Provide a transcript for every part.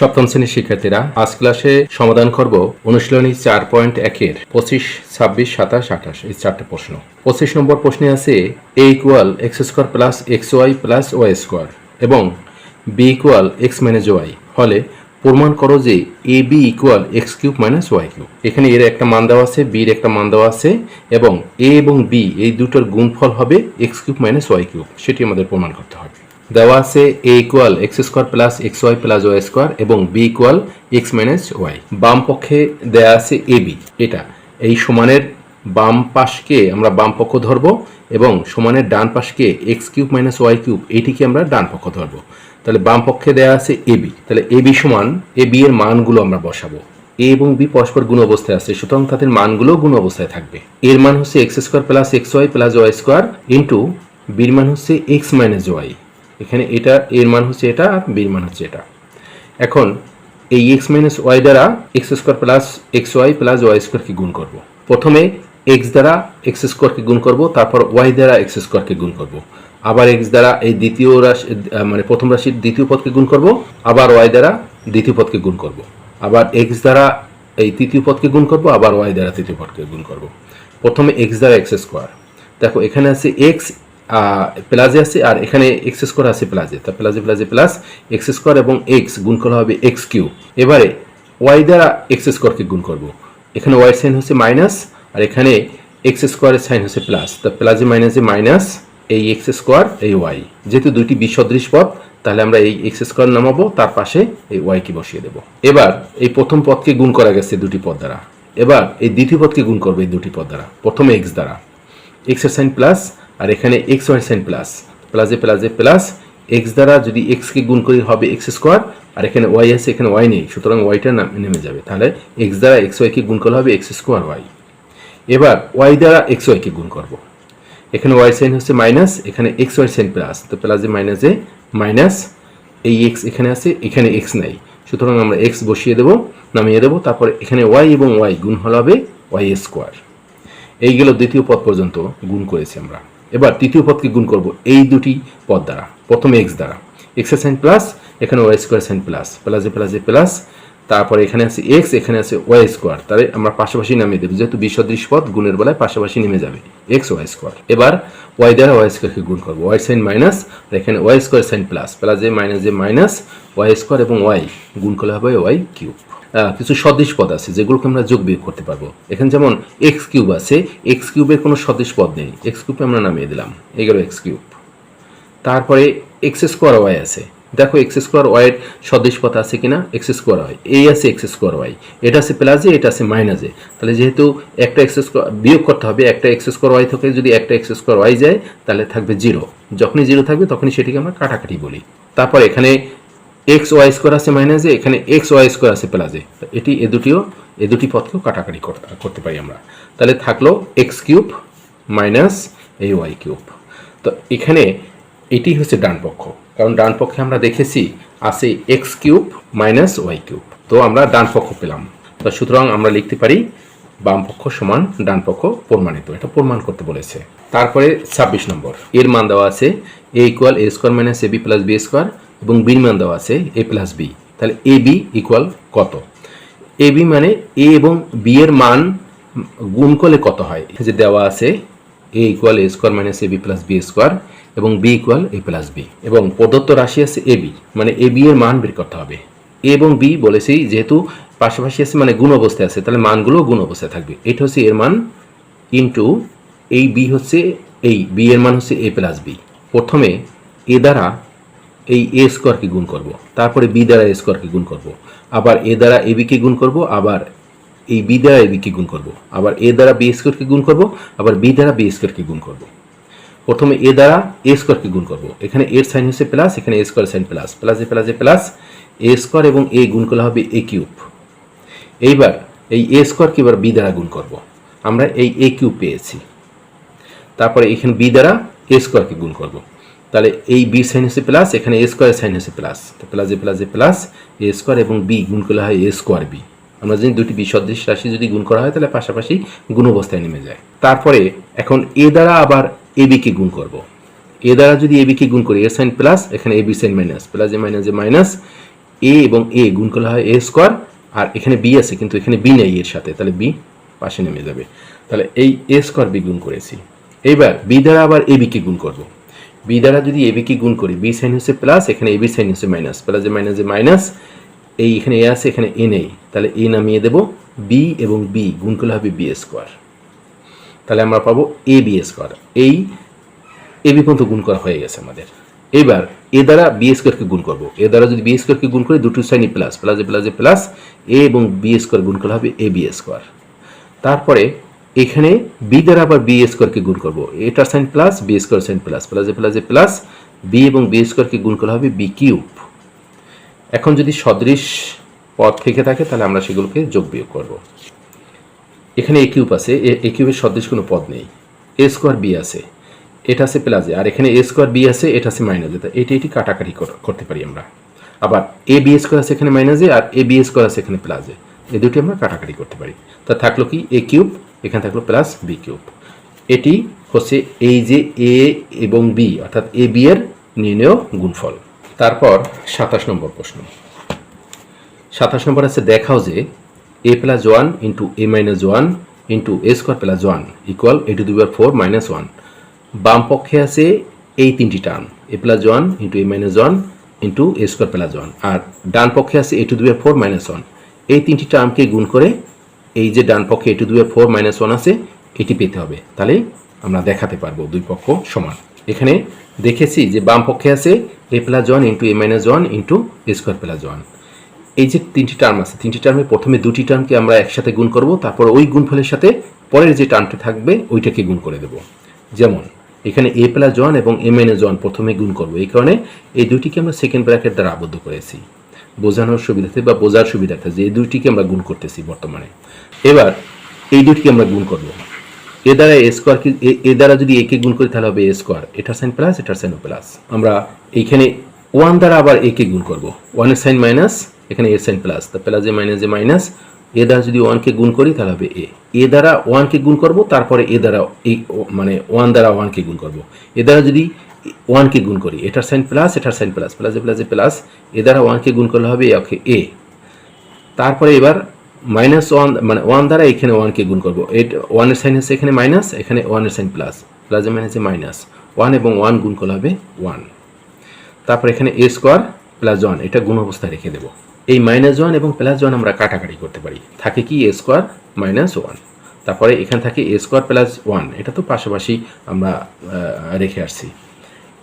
সপ্তম শ্রেণির শিক্ষার্থীরা, আজ ক্লাসে সমাধান করব অনুশীলনী চার পয়েন্ট একের পঁচিশ, ছাব্বিশ, সাতাশ, আঠাশ এই চারটে প্রশ্ন। পঁচিশ নম্বর প্রশ্নে আছে A equal x square plus x y plus y square এবং B equal x minus y হলে প্রমাণ করো যে A B equal x cube minus y cube এখানে এর একটা মান দেওয়া আছে বির একটা মান দেওয়া আছে এবং এ এবং বি এই দুটোর গুণফল হবে x cube minus y cube সেটি আমাদের প্রমাণ করতে হবে। দেওয়া আছে A equal x square plus x y plus y square এবং B equal x minus y বাম পক্ষে দেওয়া আছে এ বি এটা, এই সমানের বাম পাশকে আমরা বাম পক্ষ ধরব এবং সমানের ডান পাশকে x cube minus y cube এইটিকে আমরা ডান পক্ষ ধরব। তাহলে বাম পক্ষে দেওয়া আছে এ বি তাহলে এ বি সমান এ বি এর মানগুলো আমরা বসাবো। এ এবং বি পরস্পর গুণ অবস্থায় আছে, সুতরাং তাদের মানগুলো গুণ অবস্থায় থাকবে। এর মান হচ্ছে x square plus x y plus y square into বির মান হচ্ছে এক্স মাইনাস ওয়াই এখানে এটা, এর মান হচ্ছে এটা আর বির মান হচ্ছে এটা। এখন এই এক্স মাইনাস ওয়াই দ্বারা x square plus x y plus y স্কোয়ারকে গুণ করব। প্রথমে এক্স দ্বারা এক্স স্কোয়ারকে গুণ করব, তারপর ওয়াই দ্বারা এক্স স্কোয়ারকে গুণ করব। আবার এক্স দ্বারা এই দ্বিতীয় রাশি মানে প্রথম রাশির দ্বিতীয় পদকে গুণ করব, আবার ওয়াই দ্বারা দ্বিতীয় পদকে গুণ করব। আবার এক্স দ্বারা এই তৃতীয় পদকে গুণ করব, আবার ওয়াই দ্বারা তৃতীয় পদকে গুণ করব। প্রথমে এক্স দ্বারা এক্স স্কোয়ার দেখো, এখানে আছে এক্স প্লাজে আছে আর এখানে এক্স স্কোয়ার আছে প্লাজে। তা প্লাজে প্লাজে প্লাস এক্স স্কোয়ার এবং এক্স গুণ করা হবে এক্স কিউ এবারে ওয়াই দ্বারা এক্স স্কোয়ারকে গুণ করব। এখানে ওয়াই সাইন হচ্ছে মাইনাস আর এখানে এক্স স্কোয়ারের সাইন হচ্ছে প্লাস তা প্লাজে মাইনাসে মাইনাস এই এক্স স্কোয়ার এই ওয়াই যেহেতু দুইটি বিসদৃশ পদ, তাহলে আমরা এই এক্স স্কোয়ার নামাবো, তার পাশে এই ওয়াই কে বসিয়ে দেবো। এবার এই প্রথম পদকে গুণ করা গেছে দুটি পদ দ্বারা। এবার এই দ্বিতীয় পদকে গুণ করবে এই দুটি পদ দ্বারা, প্রথমে এক্স দ্বারা। এক্স সাইন প্লাস আর এখানে এক্স ওয়াই সাইন প্লাস প্লাসে প্লাসে প্লাস এক্স দ্বারা যদি এক্স কে গুণ করি হবে এক্স স্কোয়ার আর এখানে ওয়াই আছে, এখানে ওয়াই নেই, সুতরাং ওয়াইটা নেমে যাবে। তাহলে এক্স দ্বারা এক্স ওয়াই কে গুণ করলে হবে এক্স স্কোয়ার ওয়াই এবার ওয়াই দ্বারা এক্স ওয়াই কে গুণ করব। এখানে ওয়াই সাইন হচ্ছে মাইনাস এখানে এক্স ওয়াই সাইন প্লাস তো প্লাসে মাইনাসে মাইনাস এই এক্স এখানে আছে, এখানে এক্স নাই। সুতরাং আমরা এক্স বসিয়ে দেবো, নামিয়ে দেবো, তারপরে এখানে ওয়াই এবং ওয়াই গুণ হল হবে ওয়াই স্কোয়ার এইগুলো দ্বিতীয় পদ পর্যন্ত গুণ করেছি আমরা। এবার তৃতীয় পদকে গুণ করব এই দুটি পদ দ্বারা, প্রথমে এক্স দ্বারা। এক্স সাইন প্লাস এখানে ওয়াই স্কোয়ার সাইন প্লাস প্লাসে প্লাসে প্লাস তারপরে এখানে আছে এক্স এখানে আছে ওয়াই স্কোয়ার তাহলে আমরা পাশাপাশি নামিয়ে দেবো, যেহেতু বিসদৃশ পদ, গুণের বেলায় পাশাপাশি নেমে যাবে এক্স ওয়াই স্কোয়ার এবার ওয়াই দ্বারা ওয়াই স্কোয়ারকে গুণ করব ওয়াই সাইন মাইনাস এখানে ওয়াই স্কোয়ার সাইন প্লাস প্লাসে মাইনাসে মাইনাস ওয়াই স্কোয়ার এবং ওয়াই গুণ করলে হবে ওয়াই কিউব কিছু সদৃশ পদ আছে যেগুলোকে আমরা যোগ বিয়োগ করতে পারব। এখানে যেমন এক্স কিউব আছে এক্স কিউবের কোনো সদৃশ পদ নেই। এক্স কিউবকে আমরা নামিয়ে দিলাম এগুলো এক্স কিউব তারপরে এক্স স্কোয়ার ওয়াই আছে। দেখো এক্স স্কোয়ার ওয়াইয়ের সদৃশ পথ আছে কিনা? এক্স স্কোয়ার ওয়াই এই আছে এক্স স্কোয়ার ওয়াই এটা আছে প্লাসে এটা আছে মাইনাসে তাহলে যেহেতু একটা এক্স স্কোয়ার বিয়োগ করতে হবে একটা এক্স স্কোয়ার ওয়াই থেকে যদি একটা এক্স স্কোয়ার ওয়াই যায়, তাহলে থাকবে জিরো যখনই জিরো থাকবে, তখনই সেটিকে আমরা কাটাকাটি বলি। তারপর এখানে এক্স ওয়াই স্কোয়ার আছে মাইনাসে এখানে এক্স ওয়াই স্কোয়ার আছে প্লাসে এটি এ দুটিও, এ দুটি পথকেও কাটাকাটি কর- করতে পারি আমরা। তাহলে থাকল এক্স কিউব মাইনাস এই ওয়াই কিউব তো এখানে এটি হচ্ছে ডান পক্ষ। কারণ ডান পক্ষে আমরা দেখেছি, আছে x cube minus y cube তো আমরা ডান পক্ষ পেলাম। তো সুতরাং আমরা লিখতে পারি বাম পক্ষ সমান ডান পক্ষ প্রমাণিত। এটা প্রমাণ করতে বলেছে। তারপরে ছাব্বিশ নম্বর। এর মান দেওয়া আছে A equal A square minus A B plus B square এবং বির মান দেওয়া আছে এ প্লাস বি তাহলে এ বি ইকুয়াল কত? এ বি মানে এ এবং বি এর মান গুণ করলে কত হয়? যে দেওয়া আছে A equal A square minus A B plus B square এবং B equal A plus B এবং প্রদত্ত রাশি আছে এ বি মানে এ বি এর মান বের করতে হবে। এ এবং বি বলেছি, যেহেতু পাশাপাশি আছে মানে গুণ অবস্থায় আছে, তাহলে মানগুলো গুণ অবস্থায় থাকবে। এটা হচ্ছে এর মান ইন্টু এই বি হচ্ছে এই বি এর মান হচ্ছে এ প্লাস বি প্রথমে এ দ্বারা এই এ স্কোয়ারকে গুণ করব। তারপরে বি দ্বারা এ স্কোয়ারকে গুণ করব। আবার এ দ্বারা এ বিকে গুণ করব, আবার এই বি দ্বারা এ বিকে গুণ করব। আবার এ দ্বারা বি স্কোয়ারকে গুণ করব, আবার বি দ্বারা বি স্কোয়ারকে গুণ করব। প্রথমে এ দ্বারা এ স্কোয়ারকে গুণ করব। এখানে এর সাইন হচ্ছে প্লাস, এখানে এ স্কোয়ার সাইন প্লাস। প্লাসে প্লাসে প্লাস, এ স্কোয়ার এবং এ গুণ করলে হবে এ কিউব। এইবার এই এ স্কোয়ারকে এবার বি দ্বারা গুণ করব। আমরা এই এ কিউব পেয়েছি। তারপরে এখানে বি দ্বারা এ স্কোয়ারকে গুণ করব। তাহলে এই বি সাইন হচ্ছে প্লাস এখানে এ স্কোয়ার সাইন হচ্ছে প্লাস প্লাসে প্লাসে প্লাস এ স্কোয়ার এবং বি গুণ করলে হয় এ স্কোয়ার বি আমরা যদি দুটি বিসদৃশ রাশি যদি গুণ করা হয়, তাহলে পাশাপাশি গুণ অবস্থায় নেমে যায়। তারপরে এখন এ দ্বারা আবার এ বিকে গুণ করব। এ দ্বারা যদি এ বিকে গুণ করি এ সাইন প্লাস এখানে A B sign minus plus A minus A minus A এবং এ গুণ করলে হয় এ স্কোয়ার আর এখানে বি আছে, কিন্তু এখানে বি নেই এর সাথে। তাহলে বি পাশে নেমে যাবে। তাহলে এই এ স্কোয়ার বি গুণ করেছি। এইবার বি দ্বারা আবার এ বিকে গুণ করব। বি দ্বারা যদি এ বিকে গুণ করি বি সাইন হচ্ছে প্লাস এখানে এ বি সাইন হচ্ছে মাইনাস প্লাস যে মাইনাস যে মাইনাস এই এখানে এ আছে, এখানে এ নেই, তাহলে এ নামিয়ে দেব বি এবং বি গুণ করলে হবে বি স্কোয়ার তাহলে আমরা পাবো এ বি স্কোয়ার এই এ বি পর্যন্ত গুণ করা হয়ে গেছে আমাদের। এবার এ দ্বারা বি স্কোয়ারকে গুণ করব। এ দ্বারা যদি বি স্কোয়ারকে গুণ করি, দুটো সাইনই প্লাস প্লাসে প্লাসে প্লাস এ এবং বি স্কোয়ার গুণ করলে হবে এ বি স্কোয়ার তারপরে এখানে বি দ্বারা আবার বি স্কোয়ারকে গুণ করব। এটার sign plus B square sign plus প্লাসে প্লাসে প্লাস বি এবং বি স্কোয়ারকে গুণ করলে হবে বি কিউব এখন যদি সদৃশ পদ থেকে থাকে, তাহলে আমরা সেগুলোকে যোগ বিয়োগ করব। এখানে এ কিউব আছে, এ- এ কিউবের সদৃশ কোনো পদ নেই। এ স্কোয়ার বি আছে, এটা আছে প্লাসে আর এখানে এ স্কোয়ার বি আছে, এটা আছে মাইনাসে তা এটি এটি কাটাকাটি কর- করতে পারি আমরা। আবার এ বি স্কোয়ার আছে এখানে মাইনাসে আর এ বি স্কোয়ার আছে এখানে প্লাসে এই দুটি আমরা কাটাকাটি করতে পারি। তা থাকল কি এ কিউব এখানে থাকল প্লাস বি কিউব এটি হচ্ছে এই যে এ এবং বি অর্থাৎ এ বি এর নির্ণয় গুণফল। তারপর সাতাশ নম্বর প্রশ্ন। সাতাশ নম্বর আছে, দেখাও যে A plus one into A minus one into A square plus one equal A to the power four minus one বাম পক্ষে আছে এই তিনটি term A plus one into A minus one into A square plus one আর ডান পক্ষে আছে A to the power four minus one এই তিনটি টার্মকে গুণ করে এই যে ডান পক্ষে A to the power four minus one আছে, এটি পেতে হবে। তাহলে আমরা দেখাতে পারব দুই পক্ষ সমান। এখানে দেখেছি যে বাম পক্ষে আছে A plus one into A minus one into A square plus one এই যে তিনটি টার্ম আছে, তিনটি টার্মে প্রথমে দুটি টার্মকে আমরা একসাথে গুণ করব, তারপর ওই গুণফলের সাথে পরের যে টার্মটা থাকবে, ওইটাকে গুণ করে দেব। যেমন, এখানে এ প্লাস ওয়ান এবং এ মাইনাস ওয়ান প্রথমে গুণ করব। এই কারণে এই দুইটিকে আমরা সেকেন্ড ব্র্যাকেট দ্বারা আবদ্ধ করেছি। বোঝানোর সুবিধাতে বা বোঝার সুবিধাতে যে এই দুইটিকে আমরা গুণ করতেছি বর্তমানে। এবার এই দুইটিকে আমরা গুণ করব। এ দ্বারা এ স্কোয়ার এ- এ দ্বারা যদি একে গুণ করি তাহলে হবে এ স্কোয়ার। এটার সাইন প্লাস এটার সাইন প্লাস আমরা এইখানে ওয়ান দ্বারা আবার একে গুণ করব। ওয়ানের সাইন মাইনাস এখানে এর সাইন প্লাস তা প্লাস যে মাইনাস যে মাইনাস এ দ্বারা যদি ওয়ানকে গুণ করি তাহলে হবে এ। এ দ্বারা ওয়ানকে গুণ করব, তারপরে এ দ্বারা এই মানে ওয়ান দ্বারা ওয়ানকে গুণ করব। এ দ্বারা যদি ওয়ানকে গুণ করি, এটার সাইন প্লাস এটার সাইন প্লাস প্লাসে প্লাসে প্লাস এ দ্বারা ওয়ানকে গুণ করলে হবে ওকে এ তারপরে এবার মাইনাস ওয়ান মানে ওয়ান দ্বারা এখানে ওয়ানকে গুণ করব। এই ওয়ানের সাইন হচ্ছে এখানে মাইনাস এখানে ওয়ানের সাইন প্লাস প্লাসে মাইনাসে মাইনাস ওয়ান এবং ওয়ান গুণ করলে হবে ওয়ান তারপর এখানে এ স্কোয়ার প্লাস ওয়ান এটা গুণ অবস্থায় রেখে দেবো। এই মাইনাস ওয়ান এবং প্লাস ওয়ান আমরা কাটাকাটি করতে পারি। থাকে কি এ স্কোয়ার মাইনাস ওয়ান তারপরে এখানে থাকে এ স্কোয়ার প্লাস ওয়ান এটা তো পাশাপাশি আমরা রেখে আসছি।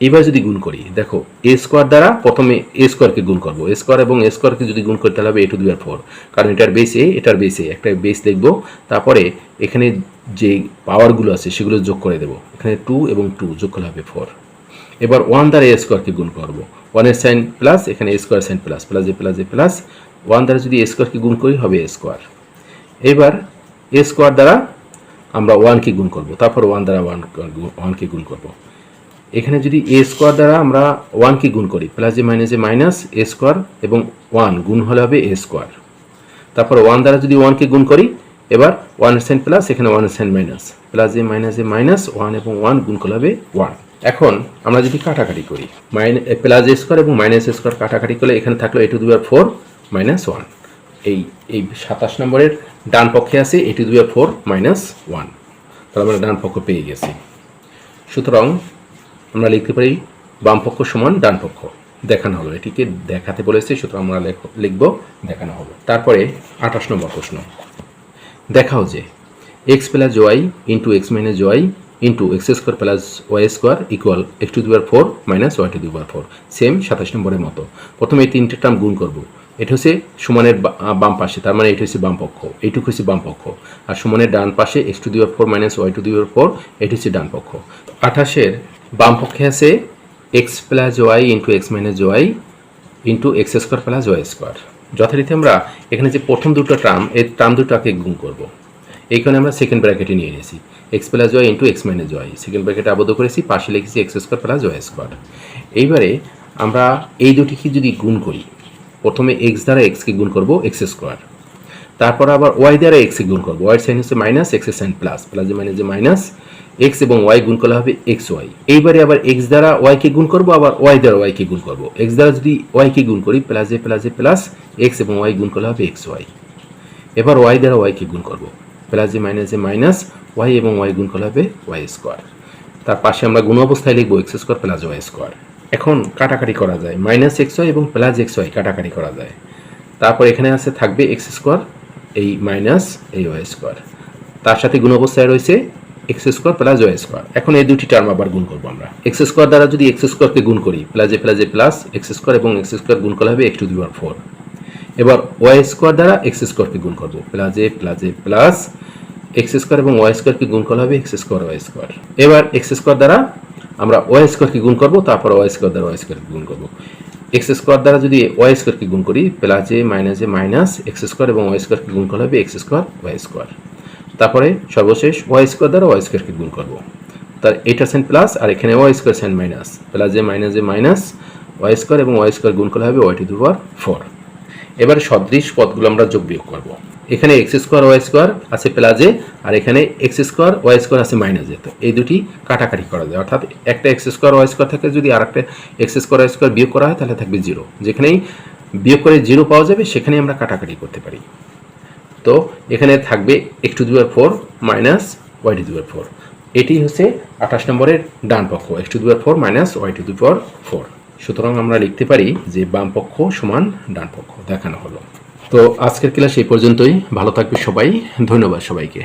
এবার যদি গুণ করি, দেখো এ স্কোয়ার দ্বারা প্রথমে এ স্কোয়ারকে গুণ করব। এ স্কোয়ার এবং এ স্কোয়ারকে যদি গুণ করি, তাহলে হবে এ টু দুয়ার ফোর কারণ এটার বেস এ এটার বেস এ একটা বেস লিখব তারপরে এখানে যে পাওয়ারগুলো আছে, সেগুলো যোগ করে দেবো। এখানে টু এবং টু যোগ করলে হবে ফোর এবার ওয়ান দ্বারা এ স্কোয়ারকে গুণ করব। ওয়ানের সাইন প্লাস এখানে A square sign plus plus A plus A plus one দ্বারা যদি এ স্কোয়ারকে গুণ করি, হবে এ স্কোয়ার এবার এ স্কোয়ার দ্বারা আমরা ওয়ানকে গুণ করব। তারপর ওয়ান দ্বারা ওয়ান ওয়ানকে গুণ করব। এখানে যদি এ স্কোয়ার দ্বারা আমরা ওয়ানকে গুণ করি plus A minus A minus A square এবং ওয়ান গুণ হলে হবে এ স্কোয়ার তারপর ওয়ান দ্বারা যদি ওয়ানকে গুণ করি, এবার ওয়ানের সাইন প্লাস এখানে ওয়ানের সাইন মাইনাস প্লাস এ মাইনাস এ মাইনাস ওয়ান এবং ওয়ান গুণ করলে হবে ওয়ান এখন আমরা যদি কাটাকাটি করি মাইন প্লাস এ স্কোয়ার এবং মাইনাস এ স্কোয়ার কাটাকাটি করলে এখানে থাকল এ টু দুই ফোর মাইনাস ওয়ান এই এই সাতাশ নম্বরের ডান পক্ষে আছে এ টু দুই ফোর মাইনাস ওয়ান তাহলে আমরা ডান পক্ষ পেয়ে গেছি। সুতরাং আমরা লিখতে পারি বাম পক্ষ সমান ডান পক্ষ। দেখানো হলো। এটিকে দেখাতে বলেছে, সুতরাং আমরা লিখব, দেখানো হলো। তারপরে আঠাশ নম্বর প্রশ্ন। দেখাও যে x plus y into x minus y into x square plus y square equal x to the power four minus y to the power four same সাতাশ নম্বরের মতো। প্রথমে এই তিনটে টার্ম গুণ করব। এটা হচ্ছে সমানের বাম পাশে, তার মানে এটা হচ্ছে বাম পক্ষ। এইটুকু হচ্ছে বাম পক্ষ। আর সমানের ডান পাশে x to the power four minus y to the power four এটি হচ্ছে ডান পক্ষ। আঠাশের বাম পক্ষে আছে x plus y into x minus y into x square plus y square যথারীতি আমরা এখানে যে প্রথম দুটো টার্ম এই টার্ম দুটোকে গুণ করব। এই আমরা সেকেন্ড ব্র্যাকেটে নিয়ে নিয়েছি। X plus y into x minus y second ব্র্যাকেটে আবদ্ধ করেছি, পাশে লিখেছি x square plus y square এইবারে আমরা এই দুটিকে যদি গুণ করি, প্রথমে এক্স দ্বারা এক্সকে গুণ করব এক্স স্কোয়ার তারপর আবার ওয়াই দ্বারা এক্সকে গুণ করব। ওয়াই সাইন হচ্ছে minus x sign plus plus minus যে মাইনাস এক্স এবং ওয়াই গুণ করলে হবে এক্স ওয়াই এইবারে আবার এক্স দ্বারা ওয়াই কে গুণ করব, আবার ওয়াই দ্বারা ওয়াই কে গুণ করব। এক্স দ্বারা যদি ওয়াই কে গুণ করি প্লাস এ প্লাস এ প্লাস এক্স এবং ওয়াই গুণ করলে হবে এক্স ওয়াই এবার ওয়াই দ্বারা ওয়াই কে গুণ করব। প্লাস এ মাইনাস এ মাইনাস ওয়াই এবং ওয়াই গুণ করলে হবে ওয়াই স্কোয়ার তার পাশে আমরা গুণ অবস্থায় লিখব x square plus y square এখন কাটাকাটি করা যায়। মাইনাস এক্স ওয়াই এবং প্লাস এক্স ওয়াই কাটাকাটি করা যায়। তারপর এখানে আছে থাকবে এক্স স্কোয়ার এই মাইনাস এই ওয়াই স্কোয়ার তার সাথে গুণ অবস্থায় রয়েছে x square plus y square এখন এই দুটি টার্ম আবার গুণ করব আমরা এক্স স্কোয়ার দ্বারা যদি এক্স স্কোয়ারকে গুণ করি প্লাস এ প্লাস এ প্লাস এক্স স্কোয়ার এবং এক্স স্কোয়ার গুণ করলে হবে x to the power four এবার ওয়াই স্কোয়ার দ্বারা এক্স স্কোয়ারকে গুণ করব প্লাস এ প্লাস এ প্লাস এক্স স্কোয়ার এবং ওয়াই স্কোয়ারকে গুণ করলে হবে এক্স স্কোয়ার ওয়াই স্কোয়ার এবার এক্স স্কোয়ার দ্বারা আমরা ওয়াই স্কোয়ারকে গুণ করব তারপর ওয়াই স্কোয়ার দ্বারা ওয়াই স্কোয়ারকে গুণ করব এক্স স্কোয়ার দ্বারা যদি ওয়াই স্কোয়ারকে গুণ করি প্লাস এ মাইনাস এ মাইনাস এক্স স্কোয়ার এবং ওয়াই স্কোয়ারকে গুণ করলে হবে এক্স স্কোয়ার ওয়াই স্কোয়ার তারপরে সর্বশেষ ওয়াই স্কোয়ার দ্বারা ওয়াই স্কোয়ারকে গুণ করব। তার এটা সেন্ট প্লাস আর এখানে Y square Saint minus plus minus minus y square এবং ওয়াই স্কোয়ার গুণ করলে হবে y to the power four এবার সদৃশ পদগুলো আমরা যোগ বিয়োগ করব। এখানে এক্স স্কোয়ার ওয়াই স্কোয়ার আছে প্লাজে আর এখানে এক্স স্কোয়ার ওয়াই স্কোয়ার আছে মাইনাসে তো এই দুটি কাটাকাটি করা যায়। অর্থাৎ একটা এক্স স্কোয়ার ওয়াই স্কোয়ার থাকে, যদি আর একটা এক্স স্কোয়ার ওয়াই স্কোয়ার বিয়োগ করা হয়, তাহলে থাকবে জিরো যেখানেই বিয়োগ করে জিরো পাওয়া যাবে, সেখানেই আমরা কাটাকাটি করতে পারি। তো এখানে থাকবে x to the power four minus y to the power four. এটি হচ্ছে আঠাশ নম্বরের ডান পক্ষ x to the power four minus y to the power four. সুতরাং আমরা লিখতে পারি যে বাম পক্ষ সমান ডান পক্ষ, দেখানো হলো। তো আজকের ক্লাস এই পর্যন্তই। ভালো থাকবে সবাই। ধন্যবাদ সবাইকে।